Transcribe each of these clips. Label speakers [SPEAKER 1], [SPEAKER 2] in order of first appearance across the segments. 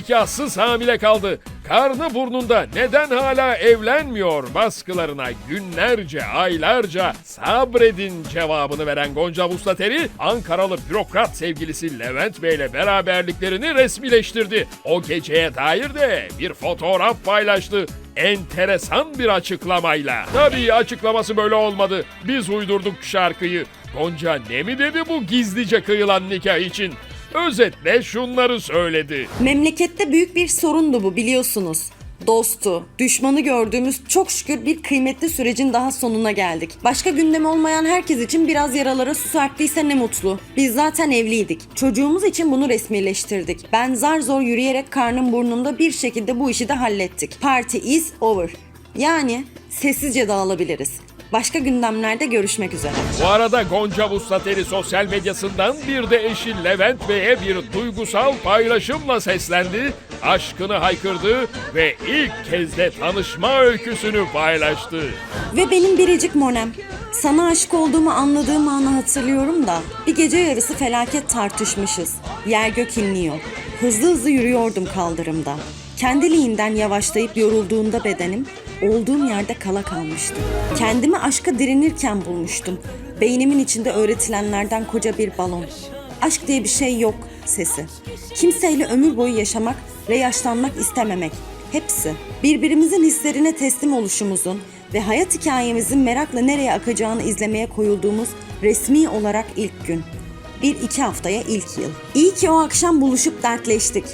[SPEAKER 1] nikahsız hamile kaldı. Karnı burnunda neden hala evlenmiyor baskılarına günlerce, aylarca sabredin cevabını veren Gonca Vustateri, Ankaralı bürokrat sevgilisi Levent Bey ile beraberliklerini resmileştirdi. O geceye dair de bir fotoğraf paylaştı enteresan bir açıklamayla. Tabii açıklaması böyle olmadı. Biz uydurduk şarkıyı. Gonca ne mi dedi bu gizlice kıyılan nikah için? Özetle şunları söyledi.
[SPEAKER 2] Memlekette büyük bir sorundu bu biliyorsunuz. Dostu, düşmanı gördüğümüz çok şükür bir kıymetli sürecin daha sonuna geldik. Başka gündemi olmayan herkes için biraz yaralara su serptiyse ne mutlu. Biz zaten evliydik. Çocuğumuz için bunu resmileştirdik. Ben zar zor yürüyerek karnım burnumda bir şekilde bu işi de hallettik. Party is over. Yani sessizce dağılabiliriz. Başka gündemlerde görüşmek üzere.
[SPEAKER 1] Bu arada Gonca Vustateri sosyal medyasından bir de eşi Levent Bey'e bir duygusal paylaşımla seslendi, aşkını haykırdı ve ilk kez de tanışma öyküsünü paylaştı.
[SPEAKER 2] Ve benim biricik Monem. Sana aşık olduğumu anladığım anı hatırlıyorum da bir gece yarısı felaket tartışmışız. Yer gök inliyor. Hızlı hızlı yürüyordum kaldırımda. Kendiliğinden yavaşlayıp yorulduğunda bedenim olduğum yerde kala kalmıştı. Kendimi aşka direnirken bulmuştum. Beynimin içinde öğretilenlerden koca bir balon. Aşk diye bir şey yok sesi. Kimseyle ömür boyu yaşamak ve yaşlanmak istememek. Hepsi. Birbirimizin hislerine teslim oluşumuzun ve hayat hikayemizin merakla nereye akacağını izlemeye koyulduğumuz resmi olarak ilk gün. Bir iki haftaya ilk yıl. İyi ki o akşam buluşup dertleştik.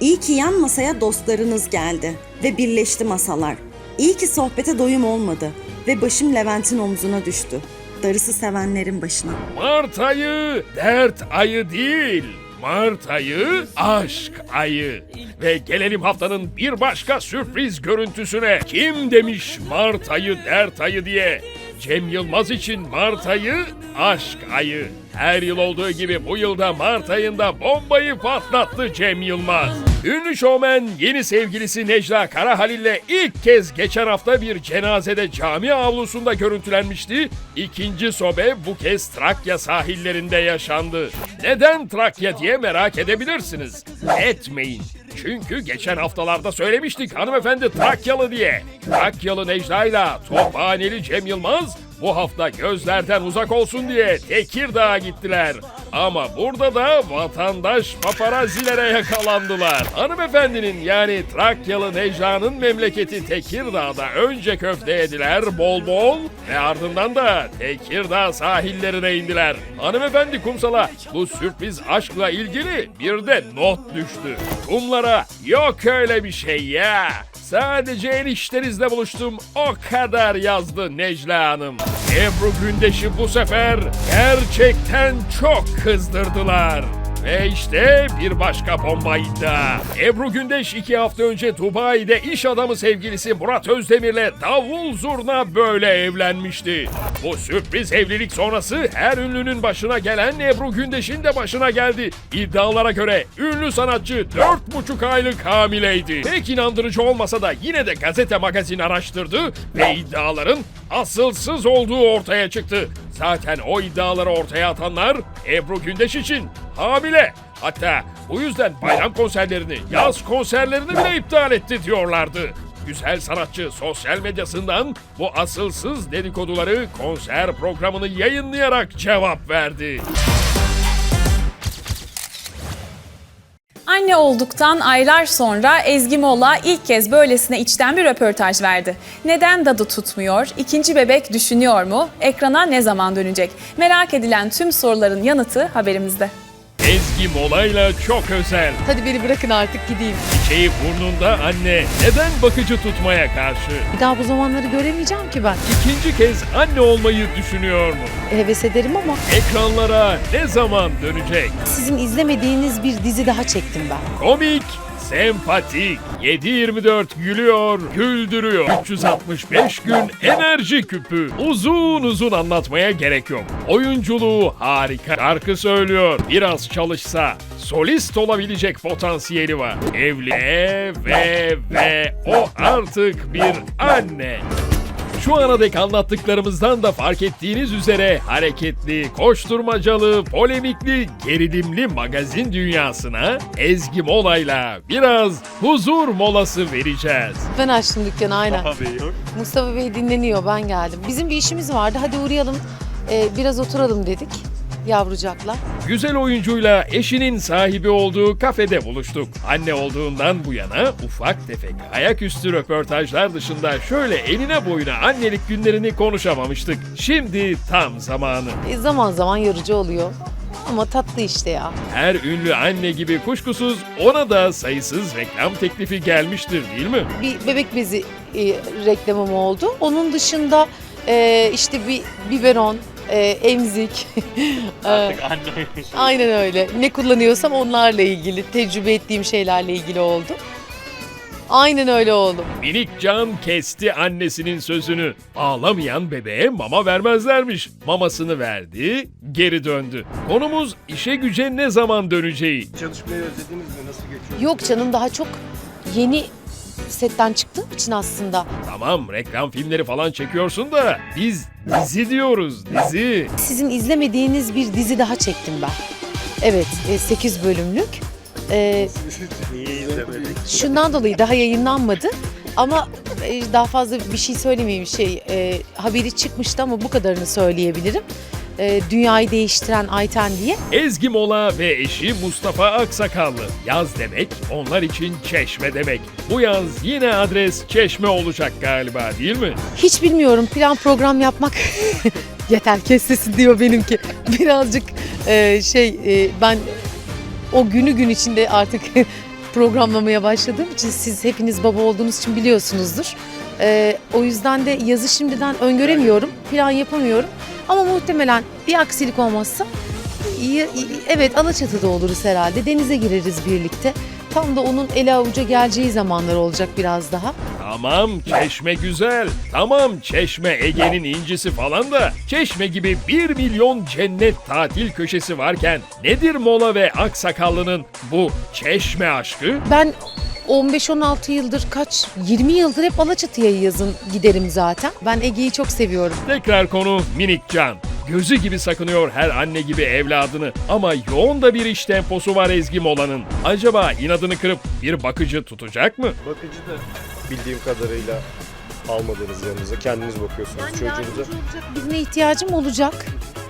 [SPEAKER 2] İyi ki yan masaya dostlarınız geldi ve birleşti masalar. İyi ki sohbete doyum olmadı ve başım Levent'in omzuna düştü. Darısı sevenlerin başına.
[SPEAKER 1] Mart ayı dert ayı değil. Mart ayı aşk ayı. Ve gelelim haftanın bir başka sürpriz görüntüsüne. Kim demiş Mart ayı dert ayı diye? Cem Yılmaz için Mart ayı aşk ayı. Her yıl olduğu gibi bu yılda Mart ayında bombayı patlattı Cem Yılmaz. Ünlü şovmen yeni sevgilisi Necla Karahalil ile ilk kez geçen hafta bir cenazede cami avlusunda görüntülenmişti. İkinci sobe bu kez Trakya sahillerinde yaşandı. Neden Trakya diye merak edebilirsiniz. Etmeyin. Çünkü geçen haftalarda söylemiştik hanımefendi Trakyalı diye. Trakyalı Necla ile Tophaneli Cem Yılmaz bu hafta gözlerden uzak olsun diye Tekirdağ'a gittiler. Ama burada da vatandaş paparazilere yakalandılar. Hanımefendinin yani Trakyalı Necla'nın memleketi Tekirdağ'da önce köfte yediler bol bol ve ardından da Tekirdağ sahillerine indiler. Hanımefendi kumsala bu sürpriz aşkla ilgili bir de not düştü. Kumlara yok öyle bir şey ya. Sadece eniştenizle buluştum o kadar yazdı Necla Hanım. Ebru Gündeş'i bu sefer gerçekten çok kızdırdılar. Ve işte bir başka bomba iddia. Ebru Gündeş iki hafta önce Dubai'de iş adamı sevgilisi Murat Özdemir'le davul zurna böyle evlenmişti. Bu sürpriz evlilik sonrası her ünlünün başına gelen Ebru Gündeş'in de başına geldi. İddialara göre ünlü sanatçı 4,5 aylık hamileydi. Pek inandırıcı olmasa da yine de gazete magazin araştırdı ve iddiaların asılsız olduğu ortaya çıktı. Zaten o iddiaları ortaya atanlar Ebru Gündeş için hamile. Hatta bu yüzden bayram konserlerini, yaz konserlerini bile iptal etti diyorlardı. Güzel sanatçı sosyal medyasından bu asılsız dedikoduları konser programını yayınlayarak cevap verdi.
[SPEAKER 3] Anne olduktan aylar sonra Ezgi Mola ilk kez böylesine içten bir röportaj verdi. Neden dadı tutmuyor? İkinci bebek düşünüyor mu? Ekrana ne zaman dönecek? Merak edilen tüm soruların yanıtı haberimizde.
[SPEAKER 1] Ezgi Mola'yla çok özel.
[SPEAKER 4] Hadi beni bırakın artık gideyim.
[SPEAKER 1] Çiçeği burnunda anne neden bakıcı tutmaya karşı?
[SPEAKER 4] Bir daha bu zamanları göremeyeceğim ki ben.
[SPEAKER 1] İkinci kez anne olmayı düşünüyor mu?
[SPEAKER 4] Heves ederim ama
[SPEAKER 1] Ekranlara ne zaman dönecek?
[SPEAKER 4] sizin izlemediğiniz bir dizi daha çektim ben.
[SPEAKER 1] Komik, sempatik, 7-24 gülüyor, güldürüyor. 365 gün enerji küpü. Uzun uzun anlatmaya gerek yok. Oyunculuğu harika. Şarkı söylüyor. Biraz çalışsa solist olabilecek potansiyeli var. Evli ve ve o artık bir anne. Şu ana dek anlattıklarımızdan da fark ettiğiniz üzere hareketli, koşturmacalı, polemikli, gerilimli magazin dünyasına Ezgi Mola'yla biraz huzur molası vereceğiz.
[SPEAKER 4] Ben açtım dükkanı aynen. Mustafa Bey dinleniyor ben geldim. Bizim bir işimiz vardı hadi uğrayalım e, biraz oturalım dedik yavrucakla.
[SPEAKER 1] Güzel oyuncuyla eşinin sahibi olduğu kafede buluştuk. Anne olduğundan bu yana ufak tefek ayaküstü röportajlar dışında şöyle eline boyuna annelik günlerini konuşamamıştık. Şimdi tam zamanı.
[SPEAKER 4] E, zaman zaman yorucu oluyor ama tatlı işte ya.
[SPEAKER 1] Her ünlü anne gibi kuşkusuz ona da sayısız reklam teklifi gelmiştir değil mi?
[SPEAKER 4] Bir bebek bezi e, reklamım oldu. Onun dışında e, işte bir biberon, e, emzik. Artık anne. Aynen öyle. Ne kullanıyorsam onlarla ilgili, tecrübe ettiğim şeylerle ilgili oldu. Aynen öyle oldu.
[SPEAKER 1] Minik Can kesti annesinin sözünü. Ağlamayan bebeğe mama vermezlermiş. Mamasını verdi, geri döndü. Konumuz işe güce ne zaman döneceği.
[SPEAKER 5] Çalışmayı özlediniz mi? Nasıl geçiyor?
[SPEAKER 4] Yok canım daha çok yeni setten çıktığım için aslında.
[SPEAKER 1] Tamam reklam filmleri falan çekiyorsun da biz dizi diyoruz dizi.
[SPEAKER 4] Sizin izlemediğiniz bir dizi daha çektim ben. Evet, 8 bölümlük. E,
[SPEAKER 5] Niye izlemedik?
[SPEAKER 4] Şundan dolayı daha yayınlanmadı ama e, daha fazla bir şey söylemeyeyim şey e, haberi çıkmıştı ama bu kadarını söyleyebilirim. E, dünyayı değiştiren Ayten diye.
[SPEAKER 1] Ezgi Mola ve eşi Mustafa Aksakallı. Yaz demek onlar için çeşme demek. Bu yaz yine adres çeşme olacak galiba değil mi?
[SPEAKER 4] Hiç bilmiyorum plan program yapmak yeter kes sesi diyor benimki. Birazcık e, şey e, ben o günü gün içinde artık programlamaya başladığım için siz hepiniz baba olduğunuz için biliyorsunuzdur. E, o yüzden de yazı şimdiden öngöremiyorum, plan yapamıyorum. Ama muhtemelen bir aksilik olmazsa evet Alaçatı'da oluruz herhalde. Denize gireriz birlikte. Tam da onun ele avuca geleceği zamanlar olacak biraz daha.
[SPEAKER 1] Tamam çeşme güzel. Tamam çeşme Ege'nin incisi falan da çeşme gibi 1 milyon cennet tatil köşesi varken nedir Mola ve Aksakallı'nın bu çeşme aşkı?
[SPEAKER 4] Ben 15-16 yıldır kaç 20 yıldır hep Alaçatı'ya yazın giderim zaten. Ben Ege'yi çok seviyorum.
[SPEAKER 1] Tekrar konu minik can. Gözü gibi sakınıyor her anne gibi evladını ama yoğun da bir iş temposu var Ezgi Mola'nın. Acaba inadını kırıp bir bakıcı tutacak mı?
[SPEAKER 5] Bakıcı da bildiğim kadarıyla almadınız yanınıza. Kendiniz bakıyorsunuz çocuğunuza.
[SPEAKER 4] Birine ihtiyacım olacak.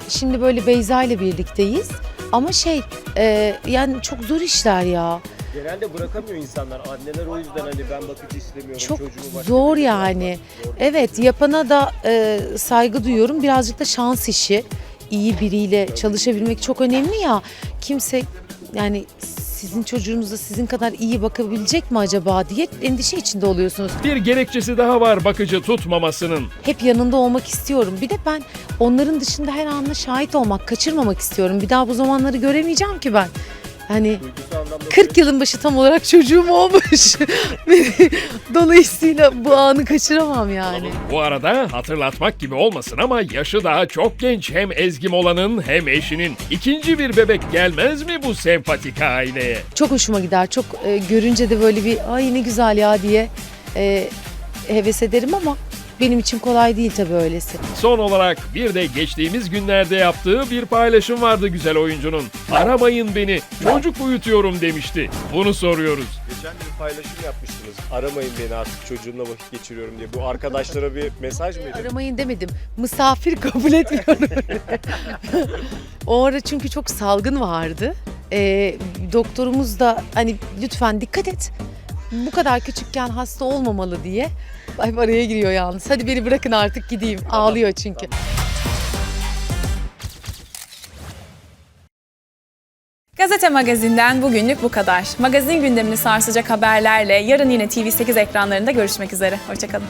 [SPEAKER 4] Şimdi böyle Beyza ile birlikteyiz. Ama şey e, yani çok zor işler ya.
[SPEAKER 5] Genelde bırakamıyor insanlar. Anneler o yüzden hani ben bakıcı istemiyorum.
[SPEAKER 4] Çok
[SPEAKER 5] çocuğumu başka
[SPEAKER 4] zor
[SPEAKER 5] birine
[SPEAKER 4] yani.
[SPEAKER 5] bırakmak zor.
[SPEAKER 4] Evet yapana da e, saygı duyuyorum. Birazcık da şans işi. İyi biriyle çalışabilmek çok önemli ya. Kimse yani sizin çocuğunuza sizin kadar iyi bakabilecek mi acaba diye endişe içinde oluyorsunuz.
[SPEAKER 1] Bir gerekçesi daha var bakıcı tutmamasının.
[SPEAKER 4] hep yanında olmak istiyorum. Bir de ben onların dışında her anla şahit olmak, kaçırmamak istiyorum. Bir daha bu zamanları göremeyeceğim ki ben. Hani
[SPEAKER 5] Duygusal anlamda
[SPEAKER 4] 40 yılın başı tam olarak çocuğum olmuş. Dolayısıyla bu anı kaçıramam yani.
[SPEAKER 1] Bu arada hatırlatmak gibi olmasın ama yaşı daha çok genç hem Ezgi Mola'nın hem eşinin. ikinci bir bebek gelmez mi bu sempatik aileye?
[SPEAKER 4] Çok hoşuma gider. Çok e, görünce de böyle bir ay ne güzel ya diye e, heves ederim ama benim için kolay değil tabii öylesi.
[SPEAKER 1] Son olarak bir de geçtiğimiz günlerde yaptığı bir paylaşım vardı güzel oyuncunun. Aramayın beni, çocuk uyutuyorum demişti. Bunu soruyoruz.
[SPEAKER 5] Geçen bir paylaşım yapmıştınız. Aramayın beni artık çocuğumla vakit geçiriyorum diye. Bu arkadaşlara bir mesaj mıydı?
[SPEAKER 4] Aramayın demedim. Misafir kabul etmiyorum. o ara çünkü çok salgın vardı. Ee, doktorumuz da hani lütfen dikkat et. Bu kadar küçükken hasta olmamalı diye. Ay araya giriyor yalnız. Hadi beni bırakın artık gideyim. Ağlıyor çünkü.
[SPEAKER 3] Gazete Magazin'den bugünlük bu kadar. Magazin gündemini sarsacak haberlerle yarın yine TV8 ekranlarında görüşmek üzere. Hoşçakalın.